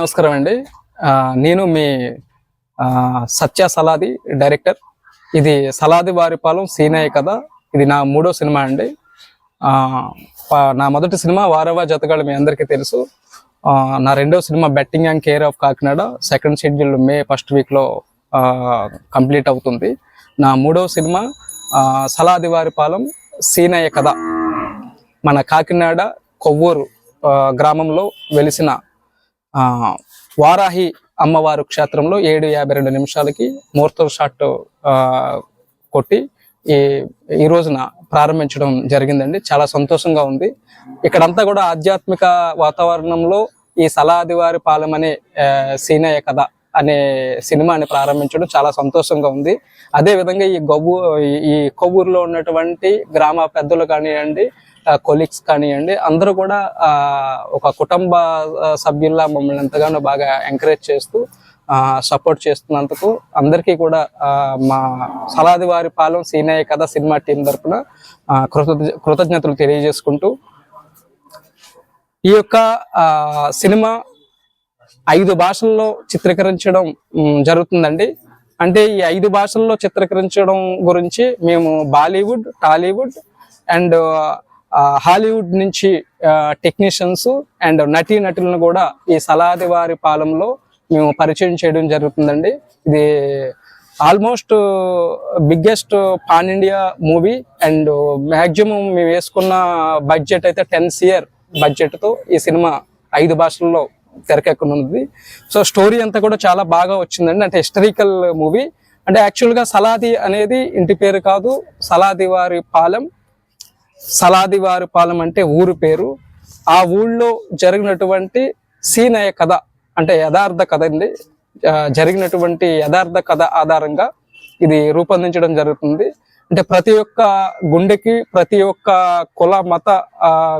నమస్కారం అండి. ఆ, నేను మీ సత్య సలాది డైరెక్టర్. ఇది సలాది వారిపాలెం సీనయ్య కథ. ఇది నా మూడో సినిమా అండి. ఆ, నా మొదటి సినిమా వారవ జతగాళ్ళు మీ అందరికీ తెలుసు. ఆ, నా రెండో cinema betting and care of Kakinada second schedule May first వీక్లో కంప్లీట్ అవుతుంది. నా మూడో సినిమా సలాది వారిపాలెం సీనయ్య కథ. మన కాకినాడ కొవ్వూరు ఆ, గ్రామంలో వెలిసిన వారాహి అమ్మవారు క్షేత్రంలో ఏడు యాభై రెండు నిమిషాలకి ముహూర్తం షాట్ ఆ, కొట్టి ఈ ఈ రోజున ప్రారంభించడం జరిగిందండి. చాలా సంతోషంగా ఉంది. ఇక్కడంతా కూడా ఆధ్యాత్మిక వాతావరణంలో ఈ సలాదివారి పాలెం అనే సీనయ్య కథ అనే సినిమాని ప్రారంభించడం చాలా సంతోషంగా ఉంది. అదే విధంగా ఈ గొవ్వు ఈ కొవ్వూరులో ఉన్నటువంటి గ్రామ పెద్దలు కానివ్వండి కొలీగ్స్ కానివ్వండి అందరూ కూడా ఒక కుటుంబ సభ్యుల్లా మమ్మల్ని ఎంతగానో బాగా ఎంకరేజ్ చేస్తూ సపోర్ట్ చేస్తున్నందుకు అందరికీ కూడా మా సలాది వారి పాలెం సీనయ్య కథ సినిమా టీం తరఫున ఆ, కృతజ్ఞ కృతజ్ఞతలు తెలియజేసుకుంటూ ఈ యొక్క సినిమా ఐదు భాషల్లో చిత్రీకరించడం జరుగుతుందండి. అంటే ఈ ఐదు భాషల్లో చిత్రీకరించడం గురించి మేము బాలీవుడ్ టాలీవుడ్ అండ్ హాలీవుడ్ నుంచి టెక్నీషియన్స్ అండ్ నటీ నటులను కూడా ఈ సలాది వారి పాలెంలో మేము పరిచయం చేయడం జరుగుతుందండి. ఇది almost biggest pan India movie and maximum మేము వేసుకున్న బడ్జెట్ అయితే టెన్ సియర్ బడ్జెట్తో ఈ సినిమా ఐదు భాషల్లో తెరకెక్కనున్నది సో స్టోరీ అంతా కూడా చాలా బాగా వచ్చిందండి. అంటే హిస్టరికల్ మూవీ అంటే యాక్చువల్గా సలాది అనేది ఇంటి పేరు కాదు సలాది వారి పాలెం సలాది వారి పాలెం అంటే ఊరు పేరు. ఆ ఊళ్ళో జరిగినటువంటి సీనయ్య కథ అంటే యథార్థ కథ అండి. జరిగినటువంటి యథార్థ కథ ఆధారంగా ఇది రూపొందించడం జరుగుతుంది. అంటే ప్రతి ఒక్క గుండెకి ప్రతి ఒక్క కుల మత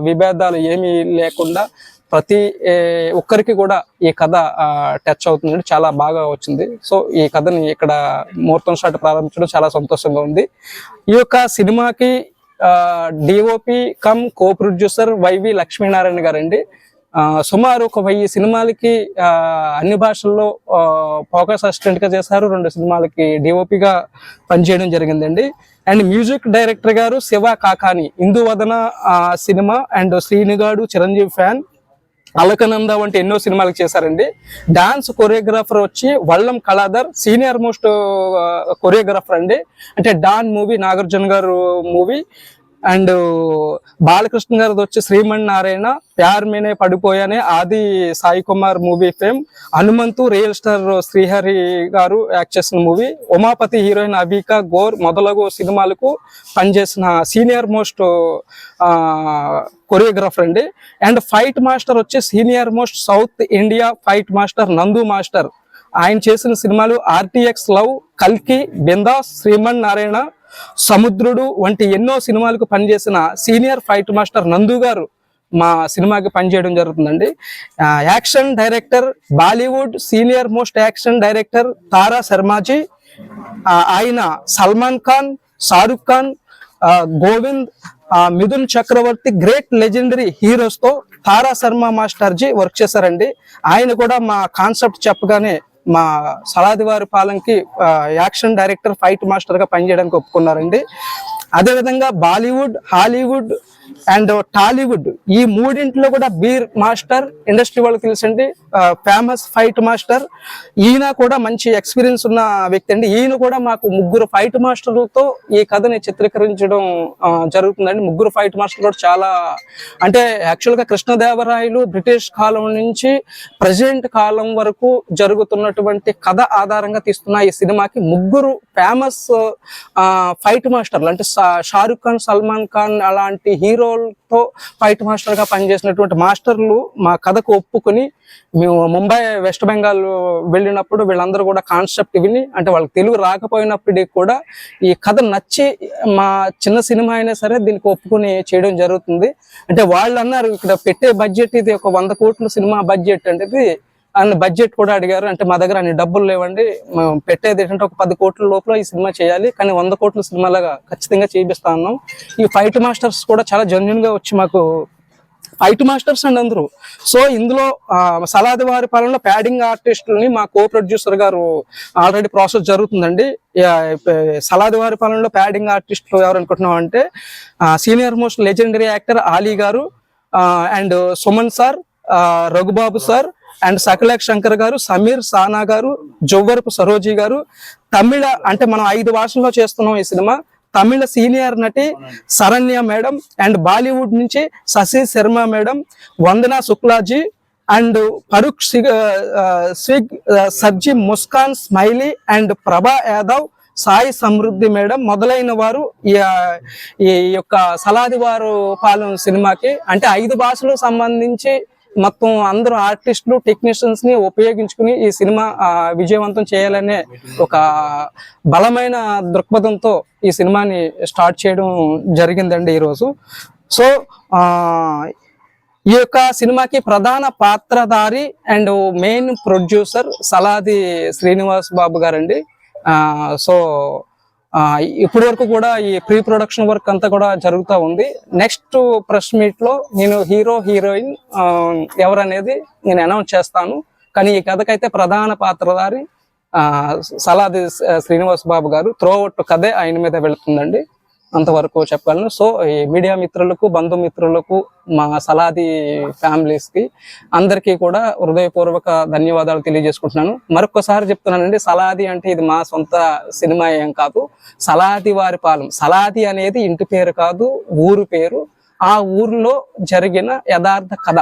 విభేదాలు ఏమీ లేకుండా ప్రతి ఒక్కరికి కూడా ఈ కథ టచ్ అవుతుంది చాలా బాగా వచ్చింది. సో ఈ కథని ఇక్కడ ముహూర్తం షాట్ ప్రారంభించడం చాలా సంతోషంగా ఉంది. ఈ యొక్క సినిమాకి DOP come co producer Y V Lakshminarayana గారండి. సుమారు ఒక వెయ్యి సినిమాలకి అన్ని భాషల్లో ఫోకస్ అసిస్టెంట్గా చేశారు. రెండు సినిమాలకి డిఓపిగా పనిచేయడం జరిగిందండి. అండ్ మ్యూజిక్ డైరెక్టర్ గారు Shiva Kakani Induvadana Vadana cinema and శ్రీనిగాడు Chiranjeevi fan. Alakananda వంటి ఎన్నో సినిమాలకు చేశారండి. డాన్స్ కొరియోగ్రాఫర్ వచ్చి Vallam Kaladhar senior most choreographer అండి. అంటే డాన్ మూవీ నాగార్జున గారు మూవీ. అండ్ బాలకృష్ణ గారిది వచ్చి శ్రీమణ్ నారాయణ ప్యార్ మీనే పడిపోయానే Aadi Sai Kumar movie fame. Hanumanthu real star Srihari గారు యాక్ట్ చేసిన మూవీ. ఉమాపతి హీరోయిన్ అబికా గోర్ మొదలగు సినిమాలకు పనిచేసిన సీనియర్ మోస్ట్ కొరియోగ్రాఫర్ అండి. అండ్ ఫైట్ మాస్టర్ వచ్చి senior most South India fight master Nandu master. ఆయన చేసిన సినిమాలు ఆర్టీఎక్స్ లవ్ కల్కి బిందాస్ శ్రీమన్ నారాయణ సముద్రుడు వంటి ఎన్నో సినిమాలకు పనిచేసిన సీనియర్ ఫైట్ మాస్టర్ నందు గారు మా సినిమాకి పనిచేయడం జరుగుతుందండి. Action director Bollywood senior most action director Tara Sharmaji ఆయన సల్మాన్ ఖాన్ షారుఖ్ ఖాన్ గోవింద్ మిథున్ చక్రవర్తి గ్రేట్ లెజెండరీ హీరోస్తో తారా శర్మ మాస్టర్ జీ వర్క్ చేశారండి. ఆయన కూడా మా కాన్సెప్ట్ చెప్పగానే మా సలాదివారి పాలెంకి యాక్షన్ డైరెక్టర్ ఫైట్ మాస్టర్గా పనిచేయడానికి ఒప్పుకున్నారండి. అదేవిధంగా బాలీవుడ్ హాలీవుడ్ అండ్ టాలీవుడ్ ఈ మూడింటిలో కూడా బీర్ మాస్టర్ ఇండస్ట్రీ వాళ్ళకి తెలుసండి ఫేమస్ ఫైట్ మాస్టర్. ఈయన కూడా మంచి ఎక్స్పీరియన్స్ ఉన్న వ్యక్తి అండి. ఈయన కూడా మాకు ముగ్గురు ఫైట్ మాస్టర్లతో ఈ కథని చిత్రీకరించడం జరుగుతుందండి. ముగ్గురు ఫైట్ మాస్టర్ కూడా చాలా అంటే యాక్చువల్గా కృష్ణదేవరాయలు బ్రిటిష్ కాలం నుంచి ప్రజెంట్ కాలం వరకు జరుగుతున్నటువంటి కథ ఆధారంగా తీస్తున్న ఈ సినిమాకి ముగ్గురు ఫేమస్ ఫైట్ మాస్టర్లు. అంటే షారుఖ్ ఖాన్ సల్మాన్ ఖాన్ అలాంటి హీరో హీరోలతో ఫైట్ మాస్టర్గా పనిచేసినటువంటి మాస్టర్లు మా కథకు ఒప్పుకొని మేము ముంబై వెస్ట్ బెంగాల్ వెళ్ళినప్పుడు వీళ్ళందరూ కూడా కాన్సెప్ట్ విని అంటే వాళ్ళకి తెలుగు రాకపోయినప్పటికీ కూడా ఈ కథ నచ్చి మా చిన్న సినిమా అయినా సరే దీనికి ఒప్పుకొని చేయడం జరుగుతుంది. అంటే వాళ్ళు అన్నారు ఇక్కడ పెట్టే బడ్జెట్ ఇది ఒక వంద కోట్ల సినిమా బడ్జెట్ అంటే అండ్ బడ్జెట్ కూడా అడిగారు. అంటే మా దగ్గర అన్ని డబ్బులు లేవండి. మేము పెట్టేది ఏంటంటే ఒక పది కోట్ల లోపల ఈ సినిమా చేయాలి. కానీ వంద కోట్ల సినిమాలాగా ఖచ్చితంగా చేయిస్తా ఉన్నాం ఈ ఫైట్ మాస్టర్స్ కూడా చాలా జెన్యున్గా వచ్చి మాకు ఫైట్ మాస్టర్స్ అండి అందరూ. సో ఇందులో సలాది వారి పాలనలో ప్యాడింగ్ ఆర్టిస్టులని మా కో ప్రొడ్యూసర్ గారు ఆల్రెడీ ప్రాసెస్ జరుగుతుందండి. సలాది వారి పాలనలో ప్యాడింగ్ ఆర్టిస్టులు ఎవరు అనుకుంటున్నాం అంటే senior most legendary actor Ali గారు and Suman sir Raghubabu sir and Shakalaka Shankar గారు సమీర్ సానా గారు జోగరపు సరోజీ గారు తమిళ అంటే మనం ఐదు భాషల్లో చేస్తున్నాం ఈ సినిమా. తమిళ సీనియర్ నటి శరణ్య మేడం అండ్ బాలీవుడ్ నుంచి శశి శర్మ మేడం వందనా శుక్లాజీ అండ్ ఫరూక్ సిగ్ సర్జీ Muskan smiley and Prabha Yadav Sai Samriddhi madam మొదలైన వారు ఈ ఈ యొక్క సలాది వారు పాలన సినిమాకి. అంటే ఐదు భాషలకు సంబంధించి మొత్తం అందరూ ఆర్టిస్టులు టెక్నీషియన్స్ని ఉపయోగించుకుని ఈ సినిమా విజయవంతం చేయాలనే ఒక బలమైన దృక్పథంతో ఈ సినిమాని స్టార్ట్ చేయడం జరిగిందండి ఈరోజు. సో ఆ ఈ యొక్క సినిమాకి ప్రధాన పాత్రధారి and main producer Saladi Srinivas Babu గారండి. ఆ, సో ఇప్పటి వరకు కూడా ఈ ప్రీ ప్రొడక్షన్ వర్క్ అంతా కూడా జరుగుతూ ఉంది. నెక్స్ట్ ప్రెస్ మీట్లో నేను హీరో హీరోయిన్ ఎవరనేది నేను అనౌన్స్ చేస్తాను. కానీ ఈ కథకైతే ప్రధాన పాత్రధారి ఆ, సలాది శ్రీనివాస్ బాబు గారు. త్రోవట్టు కథే ఆయన మీద వెళుతుందండి. అంతవరకు చెప్పగలను. సో ఈ మీడియా మిత్రులకు బంధుమిత్రులకు మా సలాది ఫ్యామిలీస్కి అందరికీ కూడా హృదయపూర్వక ధన్యవాదాలు తెలియజేసుకుంటున్నాను. మరొకసారి చెప్తున్నానండి సలాది అంటే ఇది మా సొంత సినిమా ఏం కాదు. సలాది వారి పాలెం సలాది అనేది ఇంటి పేరు కాదు ఊరు పేరు. ఆ ఊర్లో జరిగిన యథార్థ కథ.